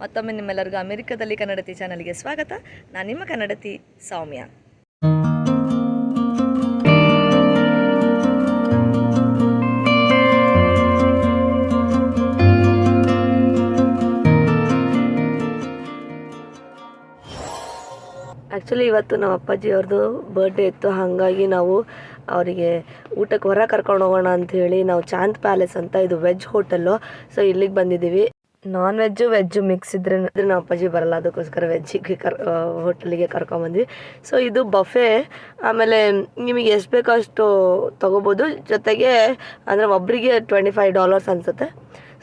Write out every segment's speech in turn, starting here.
ಮತ್ತೊಮ್ಮೆ ನಿಮ್ಮೆಲ್ಲರಿಗೂ ಅಮೆರಿಕದಲ್ಲಿ ಕನ್ನಡತಿ ಚಾನಲ್ಗೆ ಸ್ವಾಗತ. ನಾನು ನಿಮ್ಮ ಕನ್ನಡತಿ ಸೌಮ್ಯ. ಆ್ಯಕ್ಚುಲಿ ಇವತ್ತು ನಮ್ಮ ಅಪ್ಪಾಜಿ ಅವ್ರದ್ದು ಬರ್ಡೇ ಇತ್ತು. ಹಾಗಾಗಿ ನಾವು ಅವರಿಗೆ ಊಟಕ್ಕೆ ಹೊರ ಕರ್ಕೊಂಡು ಹೋಗೋಣ ಅಂತ ಹೇಳಿ ನಾವು ಚಾಂದ್ ಪ್ಯಾಲೇಸ್ ಅಂತ ಇದು ವೆಜ್ ಹೋಟೆಲ್ಲು ಸೊ ಇಲ್ಲಿಗೆ ಬಂದಿದ್ದೀವಿ. ನಾನ್ ವೆಜ್ಜು ವೆಜ್ಜು ಮಿಕ್ಸ್ ಇದ್ರೆ ನಮ್ಮ ಅಪ್ಪಾಜಿ ಬರಲ್ಲ, ಅದಕ್ಕೋಸ್ಕರ ವೆಜ್ಜಿಗೆ ಕರ್ ಹೋಟೆಲಿಗೆ ಕರ್ಕೊಂಬಂದ್ವಿ ಸೊ ಇದು ಬಫೆ ಆಮೇಲೆ ನಿಮಗೆ ಎಷ್ಟು ಬೇಕೋ ಅಷ್ಟು ತೊಗೋಬೋದು. ಜೊತೆಗೆ ಅಂದರೆ ಒಬ್ಬರಿಗೆ ಟ್ವೆಂಟಿ ಫೈವ್ ಡಾಲರ್ಸ್ ಅನಿಸುತ್ತೆ.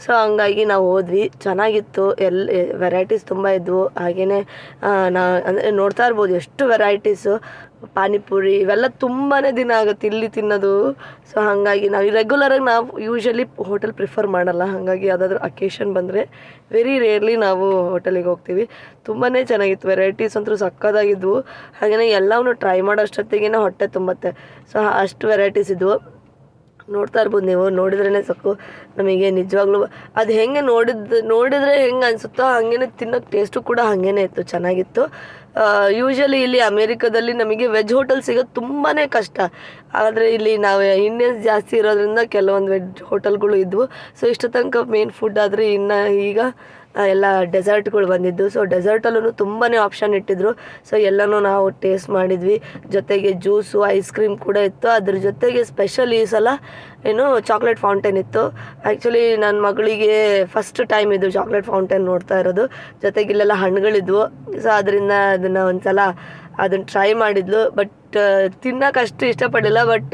ಸೊ ಹಂಗಾಗಿ ನಾವು ಹೋದ್ವಿ. ಚೆನ್ನಾಗಿತ್ತು. ಎಲ್ ವೆರೈಟೀಸ್ ತುಂಬ ಇದ್ವು. ಹಾಗೆಯೇ ನಾ, ಅಂದರೆ ನೋಡ್ತಾ ಇರ್ಬೋದು ಎಷ್ಟು ವೆರೈಟೀಸು ಪಾನಿಪುರಿ ಇವೆಲ್ಲ ತುಂಬಾ ದಿನ ಆಗುತ್ತೆ ಇಲ್ಲಿ ತಿನ್ನೋದು. ಸೊ ಹಾಗಾಗಿ ನಾವು ರೆಗ್ಯುಲರಾಗಿ ನಾವು ಯೂಶಲಿ ಹೋಟೆಲ್ ಪ್ರಿಫರ್ ಮಾಡಲ್ಲ. ಹಾಗಾಗಿ ಯಾವುದಾದ್ರು ಅಕೇಶನ್ ಬಂದರೆ ವೆರಿ ರೇರ್ಲಿ ನಾವು ಹೋಟೆಲಿಗೆ ಹೋಗ್ತೀವಿ. ತುಂಬಾ ಚೆನ್ನಾಗಿತ್ತು. ವೆರೈಟೀಸ್ ಅಂತೂ ಸಕ್ಕದಾಗಿದ್ವು. ಹಾಗೆಯೇ ಎಲ್ಲವನ್ನೂ ಟ್ರೈ ಮಾಡೋಷ್ಟೊತ್ತಿಗೆ ಹೊಟ್ಟೆ ತುಂಬುತ್ತೆ. ಸೊ ಅಷ್ಟು ವೆರೈಟೀಸ್ ಇದ್ವು. ನೋಡ್ತಾ ಇರ್ಬೋದು ನೀವು. ನೋಡಿದ್ರೇ ಸಾಕು ನಮಗೆ ನಿಜವಾಗ್ಲೂ ಅದು ಹೆಂಗೆ ನೋಡಿದ್ದು ನೋಡಿದರೆ ಹೆಂಗೆ ಅನಿಸುತ್ತೋ ಹಾಗೇನೆ ತಿನ್ನೋಕ್ಕೆ ಟೇಸ್ಟು ಕೂಡ ಹಾಗೇನೆ ಇತ್ತು. ಚೆನ್ನಾಗಿತ್ತು. ಯೂಶಲಿ ಇಲ್ಲಿ ಅಮೇರಿಕಾದಲ್ಲಿ ನಮಗೆ ವೆಜ್ ಹೋಟೆಲ್ ಸಿಗೋದು ತುಂಬಾ ಕಷ್ಟ. ಆದರೆ ಇಲ್ಲಿ ನಾವು ಇಂಡಿಯನ್ಸ್ ಜಾಸ್ತಿ ಇರೋದ್ರಿಂದ ಕೆಲವೊಂದು ವೆಜ್ ಹೋಟೆಲ್ಗಳು ಇದ್ವು. ಸೊ ಇಷ್ಟು ತನಕ ಮೇನ್ ಫುಡ್ ಆದರೆ ಇನ್ನು ಈಗ ಎಲ್ಲ ಡೆಸರ್ಟ್ಗಳು ಬಂದಿದ್ದು. ಸೊ ಡೆಸರ್ಟಲ್ಲೂ ತುಂಬಾ ಆಪ್ಷನ್ ಇಟ್ಟಿದ್ರು. ಸೊ ಎಲ್ಲನೂ ನಾವು ಟೇಸ್ಟ್ ಮಾಡಿದ್ವಿ. ಜೊತೆಗೆ ಜ್ಯೂಸು ಐಸ್ ಕ್ರೀಮ್ ಕೂಡ ಇತ್ತು. ಅದ್ರ ಜೊತೆಗೆ ಸ್ಪೆಷಲ್ ಈ ಸಲ ಏನು ಚಾಕ್ಲೇಟ್ ಫೌಂಟೇನ್ ಇತ್ತು. ಆ್ಯಕ್ಚುಲಿ ನನ್ನ ಮಗಳಿಗೆ ಫಸ್ಟ್ ಟೈಮ್ ಇದು ಚಾಕ್ಲೇಟ್ ಫೌಂಟೇನ್ ನೋಡ್ತಾ ಇರೋದು. ಜೊತೆಗೆ ಇಲ್ಲೆಲ್ಲ ಹಣ್ಣುಗಳಿದ್ವು. ಸೊ ಅದರಿಂದ ಅದನ್ನು ಒಂದ್ಸಲ ಅದನ್ನು ಟ್ರೈ ಮಾಡಿದ್ಲು. ಬಟ್ ತಿನ್ನೋಕೆ ಅಷ್ಟು ಇಷ್ಟಪಡಲಿಲ್ಲ. ಬಟ್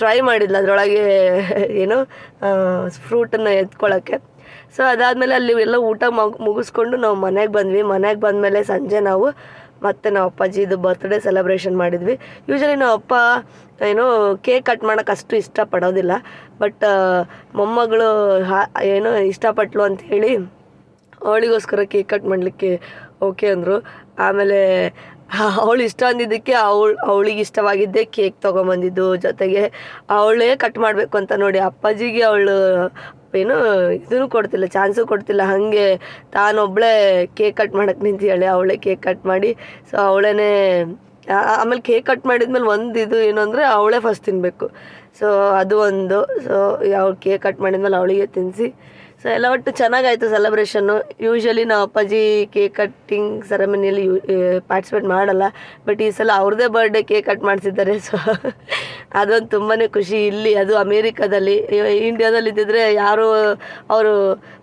ಟ್ರೈ ಮಾಡಿದ್ಲು ಅದರೊಳಗೆ ಏನು ಫ್ರೂಟನ್ನು ಎತ್ಕೊಳ್ಳೋಕ್ಕೆ ಸೊ ಅದಾದಮೇಲೆ ಅಲ್ಲಿ ಎಲ್ಲ ಊಟ ಮಗ್ ಮುಗಿಸ್ಕೊಂಡು ನಾವು ಮನೆಗೆ ಬಂದ್ವಿ. ಮನೆಗೆ ಬಂದಮೇಲೆ ಸಂಜೆ ನಾವು ಮತ್ತೆ ನಾವು ಅಪ್ಪಾಜಿದು ಬರ್ತ್ಡೇ ಸೆಲೆಬ್ರೇಷನ್ ಮಾಡಿದ್ವಿ. ಯೂಶಲಿ ನಾವು ಅಪ್ಪ ಏನು ಕೇಕ್ ಕಟ್ ಮಾಡೋಕೆ ಅಷ್ಟು ಇಷ್ಟಪಡೋದಿಲ್ಲ. ಬಟ್ ಮೊಮ್ಮಗಳು ಹಾ, ಏನೋ ಇಷ್ಟಪಟ್ಲು ಹೇಳಿ ಅವಳಿಗೋಸ್ಕರ ಕೇಕ್ ಕಟ್ ಮಾಡಲಿಕ್ಕೆ ಓಕೆ ಅಂದರು. ಆಮೇಲೆ ಅವಳು ಇಷ್ಟ ಅಂದಿದ್ದಕ್ಕೆ ಅವಳು, ಅವಳಿಗೆ ಇಷ್ಟವಾಗಿದ್ದೆ ಕೇಕ್ ತೊಗೊಂಬಂದಿದ್ದು ಜೊತೆಗೆ ಅವಳೇ ಕಟ್ ಮಾಡಬೇಕು ಅಂತ ನೋಡಿ ಅಪ್ಪಾಜಿಗೆ ಅವಳು ಏನು ಇದನ್ನು ಕೊಡ್ತಿಲ್ಲ ಚಾನ್ಸು ಕೊಡ್ತಿಲ್ಲ. ಹಾಗೆ ತಾನೊಬ್ಬಳೇ ಕೇಕ್ ಕಟ್ ಮಾಡಕ್ಕೆ ನಿಂತಿದ್ದಾಳೆ, ಅವಳೇ ಕೇಕ್ ಕಟ್ ಮಾಡಿ. ಸೊ ಅವಳೇ ಆಮೇಲೆ ಕೇಕ್ ಕಟ್ ಮಾಡಿದ್ಮೇಲೆ ಒಂದು ಇದು ಏನು ಅಂದರೆ ಅವಳೇ ಫಸ್ಟ್ ತಿನ್ನಬೇಕು ಸೊ ಅದು ಒಂದು. ಸೊ ಯಾವ ಕೇಕ್ ಕಟ್ ಮಾಡಿದ್ಮೇಲೆ ಅವಳಿಗೆ ತಿನ್ನಿಸಿ ಸೊ ಎಲ್ಲ ಒಟ್ಟು ಚೆನ್ನಾಗಾಯಿತು ಸೆಲೆಬ್ರೇಷನ್ನು ಯೂಶ್ವಲಿ ನಾವು ಅಪ್ಪಾಜಿ ಕೇಕ್ ಕಟ್ಟಿಂಗ್ ಸೆರೆಮನಿಯಲ್ಲಿ ಯೂ ಪಾರ್ಟಿಸಿಪೇಟ್ ಮಾಡಲ್ಲ. ಬಟ್ ಈ ಸಲ ಅವ್ರದ್ದೇ ಬರ್ಡೇ ಕೇಕ್ ಕಟ್ ಮಾಡಿಸಿದ್ದಾರೆ. ಸೊ ಅದೊಂದು ತುಂಬಾ ಖುಷಿ. ಇಲ್ಲಿ ಅದು ಅಮೇರಿಕಾದಲ್ಲಿ ಇಂಡಿಯಾದಲ್ಲಿ ಇದ್ದಿದ್ರೆ ಯಾರು ಅವರು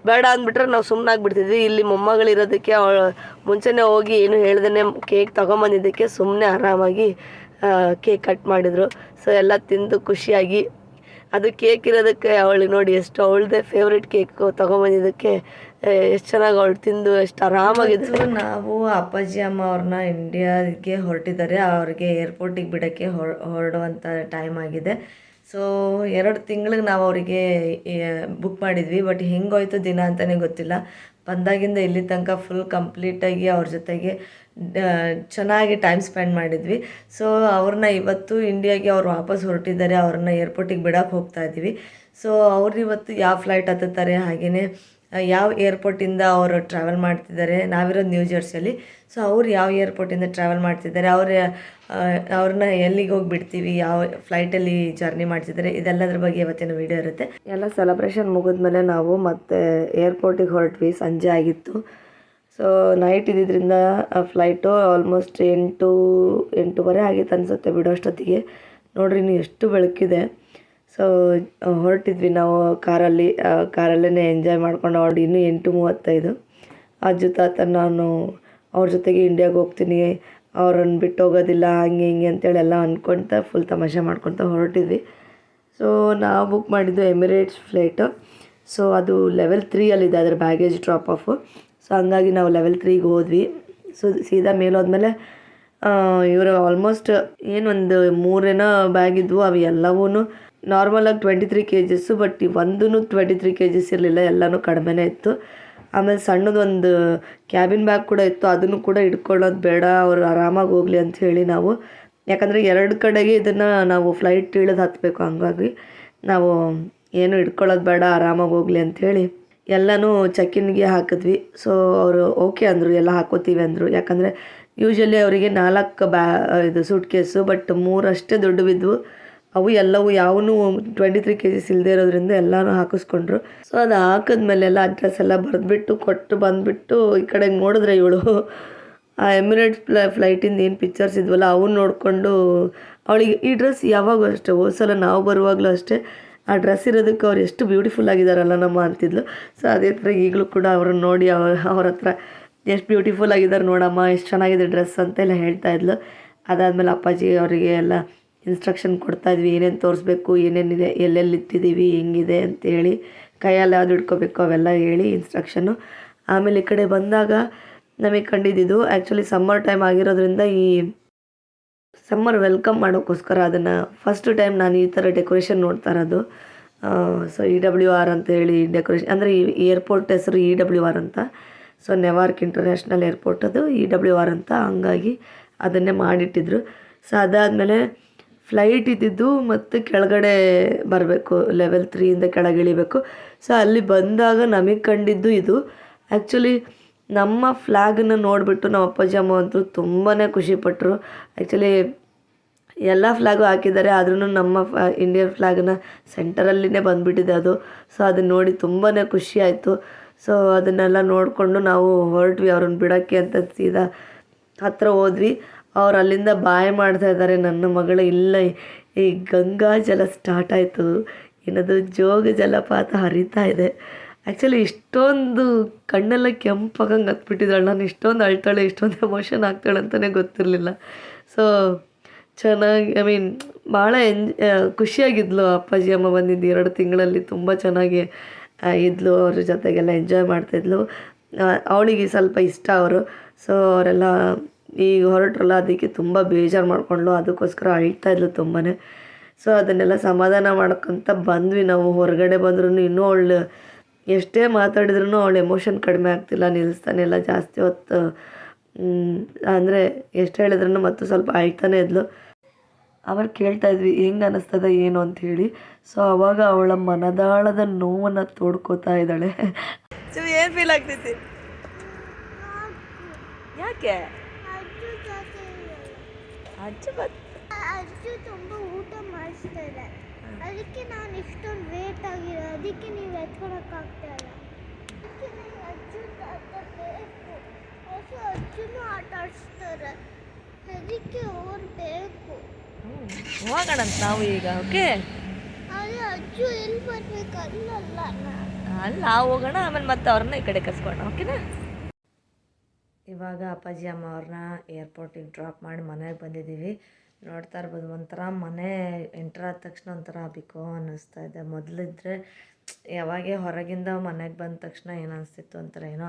ಬೇಡ ಅಂದ್ಬಿಟ್ರೆ ನಾವು ಸುಮ್ಮನಾಗ್ಬಿಡ್ತಿದ್ವಿ ಇಲ್ಲಿ ಮೊಮ್ಮಗಳಿರೋದಕ್ಕೆ, ಅವಳು ಮುಂಚೆನೇ ಹೋಗಿ ಏನು ಹೇಳ್ದೇ ಕೇಕ್ ತೊಗೊಂಬಂದಿದ್ದಕ್ಕೆ ಸುಮ್ಮನೆ ಆರಾಮಾಗಿ ಕೇಕ್ ಕಟ್ ಮಾಡಿದರು. ಸೊ ಎಲ್ಲ ತಿಂದು ಖುಷಿಯಾಗಿ ಅದು ಕೇಕ್ ಇರೋದಕ್ಕೆ ಅವಳಿಗೆ ನೋಡಿ ಎಷ್ಟು ಅವಳದೇ ಫೇವ್ರೆಟ್ ಕೇಕ್ ತಗೊಂಬಂದಿದ್ದಕ್ಕೆ ಎಷ್ಟು ಚೆನ್ನಾಗಿ ಅವಳು ತಿಂದು ಎಷ್ಟು ಆರಾಮಾಗಿದ್ದು ನಾವು ಅಪ್ಪಾಜಿ ಅಮ್ಮ ಅವ್ರನ್ನ ಇಂಡಿಯಾಗೆ ಹೊರಟಿದ್ದಾರೆ. ಅವ್ರಿಗೆ ಏರ್ಪೋರ್ಟಿಗೆ ಬಿಡೋಕ್ಕೆ ಹೊರ ಹೊರಡುವಂಥ ಟೈಮ್ ಆಗಿದೆ. ಸೊ ಎರಡು ತಿಂಗಳಿಗೆ ನಾವು ಅವರಿಗೆ ಬುಕ್ ಮಾಡಿದ್ವಿ. ಬಟ್ ಹೆಂಗೋಯ್ತು ದಿನ ಅಂತಲೇ ಗೊತ್ತಿಲ್ಲ. ಬಂದಾಗಿಂದ ಇಲ್ಲಿ ತನಕ ಫುಲ್ ಕಂಪ್ಲೀಟಾಗಿ ಅವ್ರ ಜೊತೆಗೆ ಚೆನ್ನಾಗಿ ಟೈಮ್ ಸ್ಪೆಂಡ್ ಮಾಡಿದ್ವಿ. ಸೊ ಅವ್ರನ್ನ ಇವತ್ತು ಇಂಡಿಯಾಗೆ ಅವ್ರು ವಾಪಸ್ ಹೊರಟಿದ್ದಾರೆ. ಅವ್ರನ್ನ ಏರ್ಪೋರ್ಟಿಗೆ ಬಿಡಕ್ಕೆ ಹೋಗ್ತಾ ಇದ್ದೀವಿ ಸೊ ಅವ್ರು ಇವತ್ತು ಯಾವ ಫ್ಲೈಟ್ ಹತ್ತುತ್ತಾರೆ? ಹಾಗೆಯೇ ಯಾವ ಏರ್ಪೋರ್ಟಿಂದ ಅವರು ಟ್ರಾವೆಲ್ ಮಾಡ್ತಿದ್ದಾರೆ? ನಾವಿರೋದು ನ್ಯೂ ಜರ್ಸಿಯಲ್ಲಿ ಸೊ ಅವ್ರು ಯಾವ ಏರ್ಪೋರ್ಟಿಂದ ಟ್ರಾವೆಲ್ ಮಾಡ್ತಿದ್ದಾರೆ? ಅವ್ರ ಅವ್ರನ್ನ ಎಲ್ಲಿಗೆ ಹೋಗಿ ಬಿಡ್ತೀವಿ? ಯಾವ ಫ್ಲೈಟಲ್ಲಿ ಜರ್ನಿ ಮಾಡ್ತಿದ್ದಾರೆ? ಇದೆಲ್ಲದ್ರ ಬಗ್ಗೆ ಇವತ್ತಿನ ವಿಡಿಯೋ ಇರುತ್ತೆ. ಎಲ್ಲ ಸೆಲೆಬ್ರೇಷನ್ ಮುಗಿದ್ಮೇಲೆ ನಾವು ಮತ್ತೆ ಏರ್ಪೋರ್ಟಿಗೆ ಹೊರಟ್ವಿ. ಸಂಜೆ ಆಗಿತ್ತು. ಸೊ ನೈಟ್ ಇದ್ದಿದ್ದರಿಂದ ಫ್ಲೈಟು ಆಲ್ಮೋಸ್ಟ್ ಎಂಟು, ಎಂಟೂವರೆ ಆಗಿತ್ತು ಅನಿಸುತ್ತೆ ಬಿಡೋಷ್ಟೊತ್ತಿಗೆ ನೋಡ್ರಿ ಇನ್ನು ಎಷ್ಟು ಬೆಳಕಿದೆ. ಸೊ ಹೊರಟಿದ್ವಿ ನಾವು ಕಾರಲ್ಲಿ ಕಾರಲ್ಲೇ ಎಂಜಾಯ್ ಮಾಡ್ಕೊಂಡು ಅವ್ರು ಇನ್ನೂ ಎಂಟು ಮೂವತ್ತೈದು ಅಜ್ಜು ತಾತ ನಾನು ಅವ್ರ ಜೊತೆಗೆ ಇಂಡಿಯಾಗೆ ಹೋಗ್ತೀನಿ. ಅವ್ರನ್ನ ಬಿಟ್ಟು ಹೋಗೋದಿಲ್ಲ, ಹಂಗೆ ಹಿಂಗೆ ಅಂತೇಳಿ ಎಲ್ಲ ಅಂದ್ಕೊಳ್ತಾ ಫುಲ್ ತಮಾಷೆ ಮಾಡ್ಕೊತ ಹೊರಟಿದ್ವಿ. ಸೊ ನಾವು ಬುಕ್ ಮಾಡಿದ್ದು ಎಮಿರೇಟ್ಸ್ ಫ್ಲೈಟು ಸೊ ಅದು ಲೆವೆಲ್ ತ್ರೀಯಲ್ಲಿದೆ ಅದರ ಬ್ಯಾಗೇಜ್ ಡ್ರಾಪ್ ಆಫು ಸೊ ಹಂಗಾಗಿ ನಾವು ಲೆವೆಲ್ ತ್ರೀಗೆ ಹೋದ್ವಿ. ಸೊ ಸೀದಾ ಮೇಲೆ ಹೋದ್ಮೇಲೆ ಇವರು ಆಲ್ಮೋಸ್ಟ್ ಏನೊಂದು ಮೂರೇನೋ ಬ್ಯಾಗ್ ಇದ್ವು. ಅವು ಎಲ್ಲವೂ ನಾರ್ಮಲಾಗಿ twenty three K Gs but ಒಂದೂ ಟ್ವೆಂಟಿ ತ್ರೀ ಕೆ ಜಿಸ್ ಇರಲಿಲ್ಲ. ಎಲ್ಲನೂ ಕಡಿಮೆನೇ ಇತ್ತು. ಆಮೇಲೆ ಸಣ್ಣದೊಂದು ಕ್ಯಾಬಿನ್ ಬ್ಯಾಗ್ ಕೂಡ ಇತ್ತು. ಅದನ್ನು ಕೂಡ ಇಟ್ಕೊಳ್ಳೋದು ಬೇಡ. ಅವರು ಆರಾಮಾಗಿ ಹೋಗಲಿ ಅಂತ ಹೇಳಿ ನಾವು. ಯಾಕಂದರೆ ಎರಡು ಕಡೆಗೆ ಇದನ್ನು ನಾವು ಫ್ಲೈಟ್ ಇಳಿದು ಹತ್ತಬೇಕು ಹಂಗಾಗಿ. ನಾವು ಏನು ಇಟ್ಕೊಳ್ಳೋದು ಬೇಡ. ಆರಾಮಾಗಿ ಹೋಗಲಿ ಅಂಥೇಳಿ ಎಲ್ಲನೂ ಚೆಕಿನ್ಗೆ ಹಾಕಿದ್ವಿ. ಸೊ ಅವರು ಓಕೆ ಅಂದರು, ಎಲ್ಲ ಹಾಕೋತೀವಿ ಅಂದರು. ಯಾಕಂದರೆ ಯೂಶ್ವಲಿ ಅವರಿಗೆ ನಾಲ್ಕು ಬ್ಯಾ ಇದು ಸೂಟ್ ಕೇಸು ಬಟ್ ಮೂರಷ್ಟೇ ದೊಡ್ಡವಿದ್ವು ಅವು ಎಲ್ಲವೂ ಯಾವೂ ಟ್ವೆಂಟಿ ತ್ರೀ ಕೆ ಜಿಸ್ ಇಲ್ಲದೆ ಇರೋದ್ರಿಂದ ಎಲ್ಲನೂ ಹಾಕಿಸ್ಕೊಂಡ್ರು. ಸೊ ಅದು ಹಾಕಿದ್ಮೇಲೆ ಎಲ್ಲ ಅಡ್ರೆಸ್ ಎಲ್ಲ ಬರೆದ್ಬಿಟ್ಟು, ಕೊಟ್ಟು ಬಂದುಬಿಟ್ಟು ಈ ಕಡೆ ನೋಡಿದ್ರೆ ಇವಳು ಆ ಎಮಿರೇಟ್ ಫ್ಲ ಫ್ಲೈಟಿಂದ ಏನು ಪಿಕ್ಚರ್ಸ್ ಇದ್ವಲ್ಲ ಅವನ್ನ ನೋಡಿಕೊಂಡು, ಅವಳಿಗೆ ಈ ಡ್ರೆಸ್ ಯಾವಾಗೂ ಅಷ್ಟೇ, ಹೋದ್ಸಲ ನಾವು ಬರುವಾಗಲೂ ಅಷ್ಟೇ. ಆ ಡ್ರೆಸ್ ಇರೋದಕ್ಕೆ ಅವ್ರು ಎಷ್ಟು ಬ್ಯೂಟಿಫುಲ್ ಆಗಿದ್ದಾರಲ್ಲ ನಮ್ಮ ಅಂತಿದ್ಲು. ಸೊ ಅದೇ ಥರ ಈಗಲೂ ಕೂಡ ಅವ್ರನ್ನ ನೋಡಿ ಅವ್ರ ಅವ್ರ ಹತ್ರ ಎಷ್ಟು ಬ್ಯೂಟಿಫುಲ್ ಆಗಿದ್ದಾರೆ ನೋಡಮ್ಮ, ಎಷ್ಟು ಚೆನ್ನಾಗಿದೆ ಡ್ರೆಸ್ ಅಂತೆಲ್ಲ ಹೇಳ್ತಾ ಇದ್ಲು. ಅದಾದಮೇಲೆ ಅಪ್ಪಾಜಿ ಅವರಿಗೆ ಎಲ್ಲ ಇನ್ಸ್ಟ್ರಕ್ಷನ್ ಕೊಡ್ತಾಯಿದ್ವಿ ಏನೇನು ತೋರಿಸ್ಬೇಕು, ಏನೇನಿದೆ, ಎಲ್ಲೆಲ್ಲಿ ಇಟ್ಟಿದ್ದೀವಿ, ಹೆಂಗಿದೆ ಅಂತೇಳಿ ಕೈಯಲ್ಲಿ ಯಾವ್ದು ಇಟ್ಕೋಬೇಕು ಅವೆಲ್ಲ ಹೇಳಿ ಇನ್ಸ್ಟ್ರಕ್ಷನ್ನು ಆಮೇಲೆ ಈ ಕಡೆ ಬಂದಾಗ ನಮಗೆ ಕಂಡಿದ್ದಿದ್ದು ಆ್ಯಕ್ಚುಲಿ ಸಮ್ಮರ್ ಟೈಮ್ ಆಗಿರೋದ್ರಿಂದ ಈ ಸಮ್ಮರ್ ವೆಲ್ಕಮ್ ಮಾಡೋಕ್ಕೋಸ್ಕರ ಅದನ್ನು ಫಸ್ಟ್ ಟೈಮ್ ನಾನು ಈ ಥರ ಡೆಕೋರೇಷನ್ ನೋಡ್ತಾ ಇರೋದು. ಸೊ ಇ ಡಬ್ಲ್ಯೂ ಆರ್ ಅಂತ ಹೇಳಿ ಡೆಕೋರೇಷನ್ ಅಂದರೆ ಈ ಏರ್ಪೋರ್ಟ್ ಹೆಸರು ಇ ಡಬ್ಲ್ಯೂ ಆರ್ ಅಂತ. ಸೊ ನೆವಾರ್ಕ್ ಇಂಟರ್ನ್ಯಾಷನಲ್ ಏರ್ಪೋರ್ಟ್ ಅದು ಇ ಡಬ್ಲ್ಯೂ ಆರ್ ಅಂತ. ಹಂಗಾಗಿ ಅದನ್ನೇ ಮಾಡಿಟ್ಟಿದ್ರು. ಸೊ ಅದಾದಮೇಲೆ ಫ್ಲೈಟ್ ಇದ್ದಿದ್ದು ಮತ್ತು ಕೆಳಗಡೆ ಬರಬೇಕು ಲೆವೆಲ್ ತ್ರೀಯಿಂದ ಕೆಳಗೆ ಇಳಿಬೇಕು. ಸೊ ಅಲ್ಲಿ ಬಂದಾಗ ನಮಗೆ ಕಂಡಿದ್ದು ಇದು. ಆ್ಯಕ್ಚುಲಿ ನಮ್ಮ ಫ್ಲ್ಯಾಗನ್ನು ನೋಡಿಬಿಟ್ಟು ನಮ್ಮ ಅಪ್ಪಾಜಿ, ಅಮ್ಮ ಅಂತೂ ತುಂಬಾ ಖುಷಿಪಟ್ಟರು ಆ್ಯಕ್ಚುಲಿ ಎಲ್ಲ ಫ್ಲ್ಯಾಗು ಹಾಕಿದ್ದಾರೆ ಆದ್ರೂ ನಮ್ಮ ಫ ಇಂಡಿಯನ್ ಫ್ಲ್ಯಾಗನ್ನ ಸೆಂಟರಲ್ಲಿನೇ ಬಂದುಬಿಟ್ಟಿದೆ ಅದು. ಸೊ ಅದನ್ನ ನೋಡಿ ತುಂಬಾ ಖುಷಿ ಆಯಿತು. ಸೊ ಅದನ್ನೆಲ್ಲ ನೋಡಿಕೊಂಡು ನಾವು ಹೊರಟ್ವಿ, ಅವ್ರನ್ನ ಬಿಡೋಕ್ಕೆ ಅಂತ ಸೀದಾ ಹತ್ರ ಹೋದ್ವಿ. ಅವ್ರು ಅಲ್ಲಿಂದ ಬಾಯ್ ಮಾಡ್ತಾ ಇದ್ದಾರೆ, ನನ್ನ ಮಗಳು ಇಲ್ಲ, ಈ ಗಂಗಾ ಜಲ ಸ್ಟಾರ್ಟ್ ಆಯಿತು. ಏನದು, ಜೋಗ ಜಲಪಾತ ಹರಿತಾ ಇದೆ. ಆ್ಯಕ್ಚುಲಿ ಇಷ್ಟೊಂದು ಕಣ್ಣೆಲ್ಲ ಕೆಂಪಾಗಂಗೆ ಹತ್ಬಿಟ್ಟಿದ್ದಾಳೆ ನಾನು ಇಷ್ಟೊಂದು ಅಳ್ತಾಳೆ, ಇಷ್ಟೊಂದು ಎಮೋಷನ್ ಆಗ್ತಾಳೆ ಅಂತಲೇ ಗೊತ್ತಿರಲಿಲ್ಲ. ಸೊ ಚೆನ್ನಾಗಿ ಐ ಮೀನ್ ಭಾಳ ಎಂಜ್ ಖುಷಿಯಾಗಿದ್ಲು ಅಪ್ಪಾಜಿ ಅಮ್ಮ ಬಂದಿದ್ದು ಎರಡು ತಿಂಗಳಲ್ಲಿ. ತುಂಬ ಚೆನ್ನಾಗಿ ಇದ್ಲು, ಅವ್ರ ಜೊತೆಗೆಲ್ಲ ಎಂಜಾಯ್ ಮಾಡ್ತಾಯಿದ್ಲು ಅವಳಿಗೆ ಸ್ವಲ್ಪ ಇಷ್ಟ ಅವರು. ಸೊ ಅವರೆಲ್ಲ ಈಗ ಹೊರಟ್ರಲ್ಲ, ಅದಕ್ಕೆ ತುಂಬ ಬೇಜಾರು ಮಾಡ್ಕೊಂಡ್ಲು ಅದಕ್ಕೋಸ್ಕರ ಅಳ್ತಾ ಇದ್ಲು ತುಂಬಾ ಸೊ ಅದನ್ನೆಲ್ಲ ಸಮಾಧಾನ ಮಾಡ್ಕೊತ ಬಂದ್ವಿ ನಾವು. ಹೊರಗಡೆ ಬಂದ್ರೂ ಇನ್ನೂ ಅವಳು ಎಷ್ಟೇ ಮಾತಾಡಿದ್ರೂ ಅವಳ ಎಮೋಷನ್ ಕಡಿಮೆ ಆಗ್ತಿಲ್ಲ ನಿಲ್ಲಿಸ್ತಾನೆ ಇಲ್ಲ ಜಾಸ್ತಿ ಹೊತ್ತು ಅಂದರೆ ಎಷ್ಟು ಹೇಳಿದ್ರೂ ಮತ್ತು ಸ್ವಲ್ಪ ಅಳ್ತಾನೆ ಇದ್ಲು. ಆಮೇಲೆ ಕೇಳ್ತಾ ಇದ್ವಿ ಹೆಂಗೆ ಅನ್ನಿಸ್ತದ ಏನು? ಅಂತ ಹೇಳಿ. ಸೊ ಅವಾಗ ಅವಳ ಮನದಾಳದ ನೋವನ್ನು ತೋಡ್ಕೋತಾ ಇದ್ದಾಳೆ. ಸೊ ಏನು ಫೀಲ್ ಆಗ್ತೈತಿ ಯಾಕೆ? ಅಜ್ಜ ತುಂಬ ಊಟ ಮಾಡಿಸ್ತಾರೆ ಅದಕ್ಕೆ ನಾನು ಇಷ್ಟೊಂದು ವೇಟ್ ಆಗಿರೋ ಅದಕ್ಕೆ ನೀವು ಎತ್ಕೊಳಕ್ಕಾಗ್ತಾ ಇಲ್ಲ ಅದಕ್ಕೆ ನನಗೆ ಅಜ್ಜು ತಾತ ಬೇಕು. ಹೊಸ ಅಜ್ಜುನು ಆಟ ಆಡಿಸ್ತಾರೆ. ಅದಕ್ಕೆ ಅವ್ರು ಬೇಕು. ಹೋಗೋಣಂತ ನಾವು ಈಗ ಓಕೆ ಆದರೆ ಅಜ್ಜು ಎಲ್ಲಿ ಬರ್ಬೇಕು ಅಲ್ಲಲ್ಲ ಅಲ್ಲ ಹೋಗೋಣ ಆಮೇಲೆ ಮತ್ತೆ ಅವ್ರನ್ನ ಈ ಕಡೆ ಕರ್ಸ್ಕೋಣ ಓಕೆನಾ ಇವಾಗ ಅಪ್ಪಾಜಿ ಅಮ್ಮ ಅವ್ರನ್ನ ಏರ್ಪೋರ್ಟಿಗೆ ಡ್ರಾಪ್ ಮಾಡಿ ಮನೆಗೆ ಬಂದಿದ್ದೀವಿ. ನೋಡ್ತಾ ಇರ್ಬೋದು. ಒಂಥರ ಮನೆ ಎಂಟ್ರ್ ಆದ ತಕ್ಷಣ ಒಂಥರ ಬಿಕೋ ಅನ್ನಿಸ್ತಾ ಇದೆ. ಮೊದಲಿದ್ರೆ ಯಾವಾಗೇ ಹೊರಗಿಂದ ಮನೆಗೆ ಬಂದ ತಕ್ಷಣ ಏನು ಅನಿಸ್ತಿತ್ತು ಒಂಥರ ಏನೋ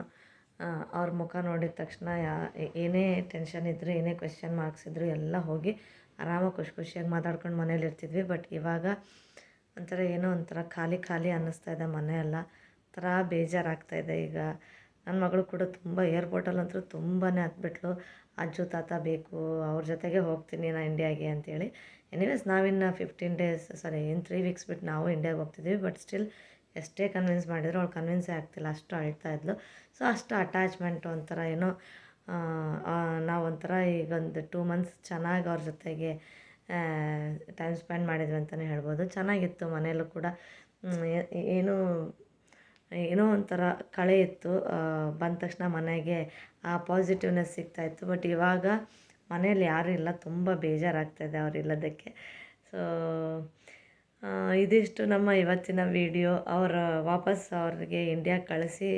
ಅವ್ರ ಮುಖ ನೋಡಿದ ತಕ್ಷಣ ಯಾ ಏನೇ ಟೆನ್ಷನ್ ಇದ್ದರೂ ಏನೇ ಕ್ವೆಶನ್ ಮಾರ್ಕ್ಸ್ ಇದ್ದರೂ ಎಲ್ಲ ಹೋಗಿ ಆರಾಮಾಗಿ ಖುಷಿ ಖುಷಿಯಾಗಿ ಮಾತಾಡ್ಕೊಂಡು ಮನೇಲಿ ಇರ್ತಿದ್ವಿ. ಬಟ್ ಇವಾಗ ಒಂಥರ ಏನೋ ಒಂಥರ ಖಾಲಿ ಖಾಲಿ ಅನ್ನಿಸ್ತಾ ಇದೆ ಮನೆ ಎಲ್ಲ. ಒಂಥರ ಬೇಜಾರಾಗ್ತಾ ಇದೆ ಈಗ. ನನ್ನ ಮಗಳು ಕೂಡ ತುಂಬ ಏರ್ಪೋರ್ಟಲ್ಲಂತೂ ತುಂಬಾ ಹತ್ಬಿಟ್ಲು ಅಜ್ಜು ತಾತ ಬೇಕು, ಅವ್ರ ಜೊತೆಗೆ ಹೋಗ್ತೀನಿ ನಾನು ಇಂಡಿಯಾಗೆ ಅಂತೇಳಿ. ಎನಿವೇಸ್ ನಾವಿನ್ನು ಫಿಫ್ಟೀನ್ ಡೇಸ್ ಸಾರಿ ಇನ್ನು ತ್ರೀ ವೀಕ್ಸ್ ಬಿಟ್ಟು ನಾವು ಇಂಡಿಯಾಗೆ ಹೋಗ್ತಿದ್ವಿ ಬಟ್ ಸ್ಟಿಲ್ ಎಷ್ಟೇ ಕನ್ವಿನ್ಸ್ ಮಾಡಿದ್ರು ಅವ್ಳು ಕನ್ವಿನ್ಸೇ ಆಗ್ತಿಲ್ಲ, ಅಷ್ಟು ಅಳ್ತಾ ಇದ್ಲು. ಸೊ ಅಷ್ಟು ಅಟ್ಯಾಚ್ಮೆಂಟ್ ಒಂಥರ ಏನೋ ನಾವೊಂಥರ ಈಗ ಒಂದು ಟೂ ಮಂತ್ಸ್ ಚೆನ್ನಾಗಿ ಅವ್ರ ಜೊತೆಗೆ ಟೈಮ್ ಸ್ಪೆಂಡ್ ಮಾಡಿದ್ವಿ ಅಂತಲೇ ಹೇಳ್ಬೋದು. ಚೆನ್ನಾಗಿತ್ತು ಮನೆಯಲ್ಲೂ ಕೂಡ. ಏನೂ ಏನೋ ಒಂಥರ ಕಳೆ ಇತ್ತು ಬಂದ ತಕ್ಷಣ ಮನೆಗೆ ಆ ಪಾಸಿಟಿವ್ನೆಸ್ ಸಿಗ್ತಾಯಿತ್ತು ಬಟ್ ಇವಾಗ ಮನೇಲಿ ಯಾರೂ ಇಲ್ಲ, ತುಂಬ ಬೇಜಾರಾಗ್ತಾಯಿದೆ ಅವರಿಲ್ಲದಕ್ಕೆ ಸೊ ಇದಿಷ್ಟು ನಮ್ಮ ಇವತ್ತಿನ ವಿಡಿಯೋ ಅವರ ವಾಪಸ್ ಅವ್ರಿಗೆ ಇಂಡಿಯಾ ಕಳಿಸಿ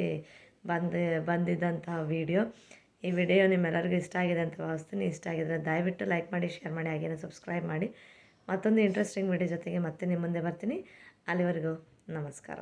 ಬಂದು, ಬಂದಿದ್ದಂತಹ ವೀಡಿಯೋ ಈ ವಿಡಿಯೋ ನಿಮ್ಮೆಲ್ಲರಿಗೂ ಇಷ್ಟ ಆಗಿದೆ ಅಂತ ಭಾವಿಸ್ತೀನಿ. ಇಷ್ಟ ಆಗಿದ್ರೆ ದಯವಿಟ್ಟು ಲೈಕ್ ಮಾಡಿ ಶೇರ್ ಮಾಡಿ, ಹಾಗೇನೆ ಸಬ್ಸ್ಕ್ರೈಬ್ ಮಾಡಿ. ಮತ್ತೊಂದು ಇಂಟ್ರೆಸ್ಟಿಂಗ್ ವಿಡಿಯೋ ಜೊತೆಗೆ ಮತ್ತೆ ನಿಮ್ಮ ಮುಂದೆ ಬರ್ತೀನಿ. ಅಲ್ಲಿವರೆಗೂ ನಮಸ್ಕಾರ.